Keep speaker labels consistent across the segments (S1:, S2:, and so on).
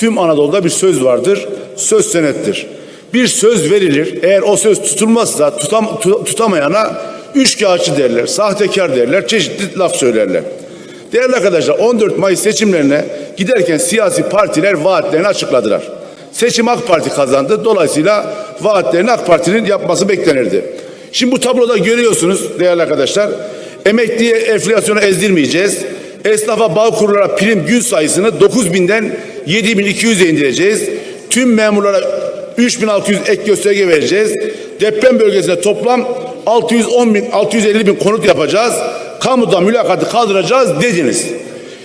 S1: Tüm Anadolu'da bir söz vardır. Söz senettir. Bir söz verilir. Eğer o söz tutulmazsa tutam, tu- tutamayana üçkağıtçı derler, sahtekar derler, çeşitli laf söylerler. Değerli arkadaşlar 14 Mayıs seçimlerine giderken siyasi partiler vaatlerini açıkladılar. Seçim AK Parti kazandı. Dolayısıyla vaatlerini AK Parti'nin yapması beklenirdi. Şimdi bu tabloda görüyorsunuz değerli arkadaşlar. Emekliye enflasyonu ezdirmeyeceğiz. Esnafa bağ kurlara prim gün sayısını 9000'den 7200'e indireceğiz. Tüm memurlara 3600 ek gösterge vereceğiz. Deprem bölgesinde toplam 610 bin, 650 bin konut yapacağız. Kamuda mülakatı kaldıracağız dediniz.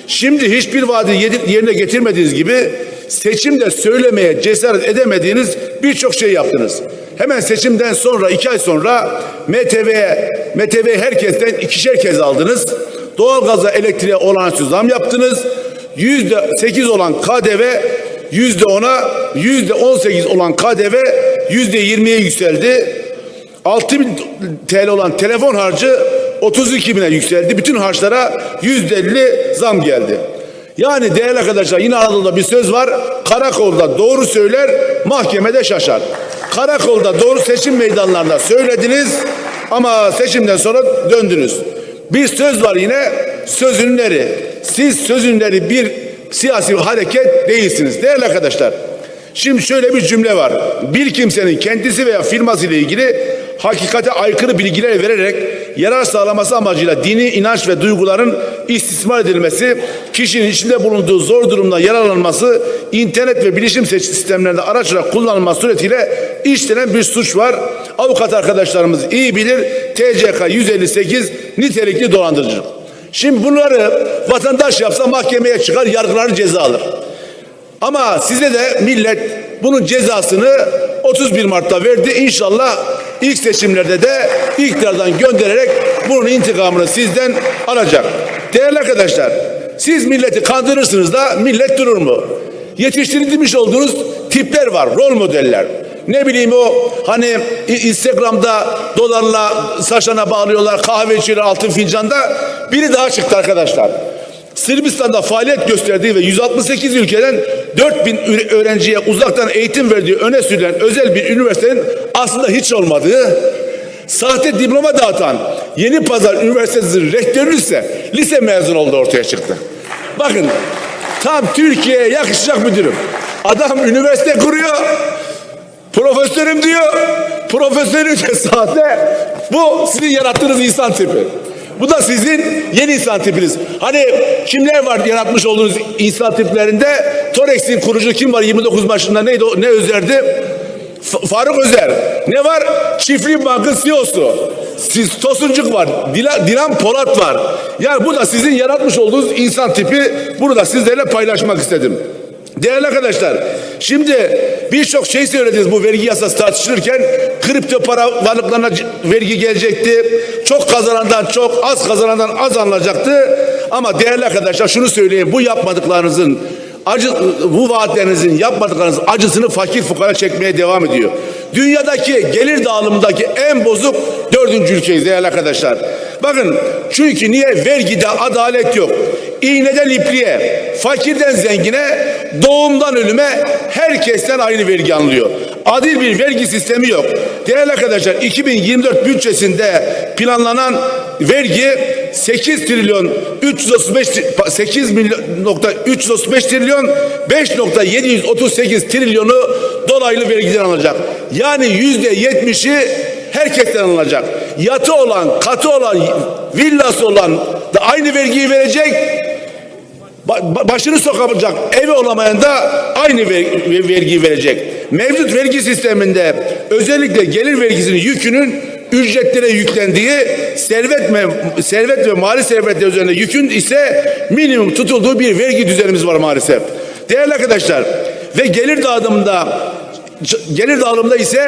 S1: Şimdi hiçbir vaadi yerine getirmediğiniz gibi seçimde söylemeye cesaret edemediğiniz birçok şey yaptınız. Hemen seçimden sonra iki ay sonra MTV'ye MTV herkesten ikişer kez aldınız. Doğalgaza elektriğe olağanüstü zam yaptınız. Yüzde sekiz olan KDV yüzde ona yüzde on sekiz olan KDV yüzde yirmiye yükseldi. 6 bin TL olan telefon harcı 32 bine yükseldi. Bütün harçlara yüzde elli zam geldi. Yani değerli arkadaşlar yine Anadolu'da bir söz var. Karakolda doğru söyler, mahkemede şaşar. Karakolda doğru seçim meydanlarında söylediniz ama seçimden sonra döndünüz. Bir söz var yine sözünleri. Siz sözünleri bir siyasi hareket değilsiniz değerli arkadaşlar. Şimdi şöyle bir cümle var. Bir kimsenin kendisi veya firması ile ilgili hakikate aykırı bilgiler vererek yarar sağlaması amacıyla dini inanç ve duyguların istismar edilmesi, kişinin içinde bulunduğu zor durumda yararlanması, internet ve bilişim sistemlerinde araç olarak kullanılması suretiyle işlenen bir suç var. Avukat arkadaşlarımız iyi bilir. TCK 158 nitelikli dolandırıcılık. Şimdi bunları vatandaş yapsa mahkemeye çıkar, yargılanır, ceza alır. Ama size de millet bunun cezasını 31 Mart'ta verdi. İnşallah ilk seçimlerde de iktidardan göndererek bunun intikamını sizden alacak. Değerli arkadaşlar, siz milleti kandırırsınız da millet durur mu? Yetiştirilmiş olduğunuz tipler var, rol modeller. Ne bileyim o hani Instagram'da dolarla saçlarına bağlıyorlar, kahve içiyorlar altın fincanda. Biri daha çıktı arkadaşlar. Sırbistan'da faaliyet gösterdiği ve 168 ülkeden 4000 ü- öğrenciye uzaktan eğitim verdiği öne sürülen özel bir üniversitenin aslında hiç olmadığı, sahte diploma dağıtan Yeni Pazar Üniversitesi'nin rektörü ise lise mezunu oldu ortaya çıktı. Bakın tam Türkiye'ye yakışacak müdürüm. Adam üniversite kuruyor, profesörüm diyor, profesörü de sahte. Bu sizin yarattığınız insan tipi. Bu da sizin yeni insan tipiniz. Hani kimler var yaratmış olduğunuz insan tiplerinde? Torex'in kurucu kim var 29 başında neydi ne özerdi? Faruk Özer. Ne var? Çiftlik Bank'ın CEO'su. Siz Tosuncuk var. Dila, Dilan Polat var. Yani bu da sizin yaratmış olduğunuz insan tipi. Bunu da sizlerle paylaşmak istedim. Değerli arkadaşlar, şimdi birçok şey söylediniz bu vergi yasası tartışılırken. Kripto para varlıklarına vergi gelecekti. Çok kazanandan çok, az kazanandan az alınacaktı. Ama değerli arkadaşlar şunu söyleyeyim. Bu yapmadıklarınızın acı bu vaatlerinizin yapmadıklarınız acısını fakir fukara çekmeye devam ediyor. Dünyadaki gelir dağılımındaki en bozuk dördüncü ülkeyiz değerli arkadaşlar. Bakın çünkü niye vergide adalet yok. İğneden ipliğe, fakirden zengine, doğumdan ölüme herkesten aynı vergi alınıyor. Adil bir vergi sistemi yok. Değerli arkadaşlar 2024 bütçesinde planlanan vergi 8 trilyon 335 tri- 8 milyon nokta 335 trilyon 5.738 trilyonu dolaylı vergiden alınacak. Yani yüzde yetmişi herkesten alınacak. Yatı olan, katı olan, villası olan da aynı vergiyi verecek. Ba- ba- başını sokamayacak evi olamayan da aynı ver- ver- vergiyi verecek. Mevcut vergi sisteminde özellikle gelir vergisinin yükünün ücretlere yüklendiği servet ve, servet ve mali servetler üzerinde yükün ise minimum tutulduğu bir vergi düzenimiz var maalesef. Değerli arkadaşlar ve gelir dağılımında gelir dağılımında ise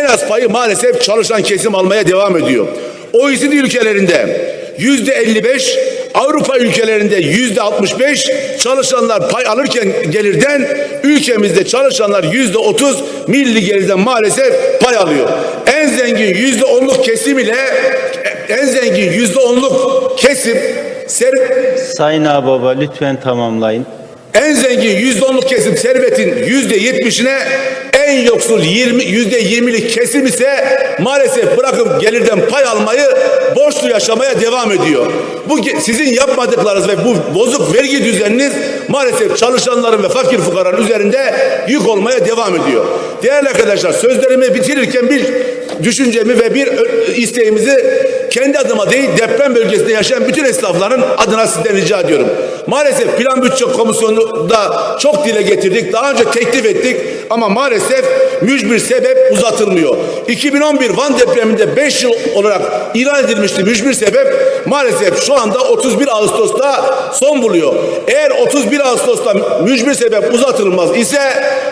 S1: en az payı maalesef çalışan kesim almaya devam ediyor. OECD ülkelerinde yüzde 55 Avrupa ülkelerinde yüzde 65 çalışanlar pay alırken gelirden ülkemizde çalışanlar yüzde 30 milli gelirden maalesef pay alıyor. En zengin yüzde onluk kesim ile en zengin yüzde onluk kesim ser,
S2: Sayın Ağbaba lütfen tamamlayın.
S1: En zengin yüzde onluk kesim servetin yüzde yetmişine en yoksul yüzde yirmilik kesim ise maalesef bırakıp gelirden pay almayı borçlu yaşamaya devam ediyor. Bu sizin yapmadıklarınız ve bu bozuk vergi düzeniniz maalesef çalışanların ve fakir fukaranın üzerinde yük olmaya devam ediyor. Değerli arkadaşlar sözlerimi bitirirken bir düşüncemi ve bir isteğimizi kendi adıma değil deprem bölgesinde yaşayan bütün esnafların adına sizden rica ediyorum. Maalesef plan bütçe komisyonunda çok dile getirdik. Daha önce teklif ettik ama maalesef mücbir sebep uzatılmıyor. 2011 Van depreminde 5 yıl olarak ilan edilmişti mücbir sebep. Maalesef şu anda 31 Ağustos'ta son buluyor. Eğer 31 Ağustos'ta mücbir sebep uzatılmaz ise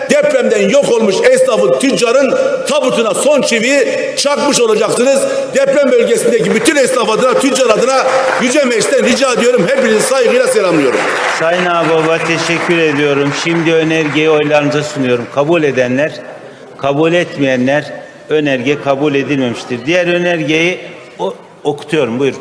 S1: depremden yok olmuş esnafın, tüccarın tabutuna son çiviyi çakmış olacaksınız. Deprem bölgesindeki bütün esnaf adına, tüccar adına Yüce Meclis'ten rica ediyorum. Hepinizi saygıyla selamlıyorum.
S2: Sayın Ağbaba teşekkür ediyorum. Şimdi önergeyi oylarınıza sunuyorum. Kabul edenler, kabul etmeyenler önerge kabul edilmemiştir. Diğer önergeyi o- okutuyorum. Buyurun.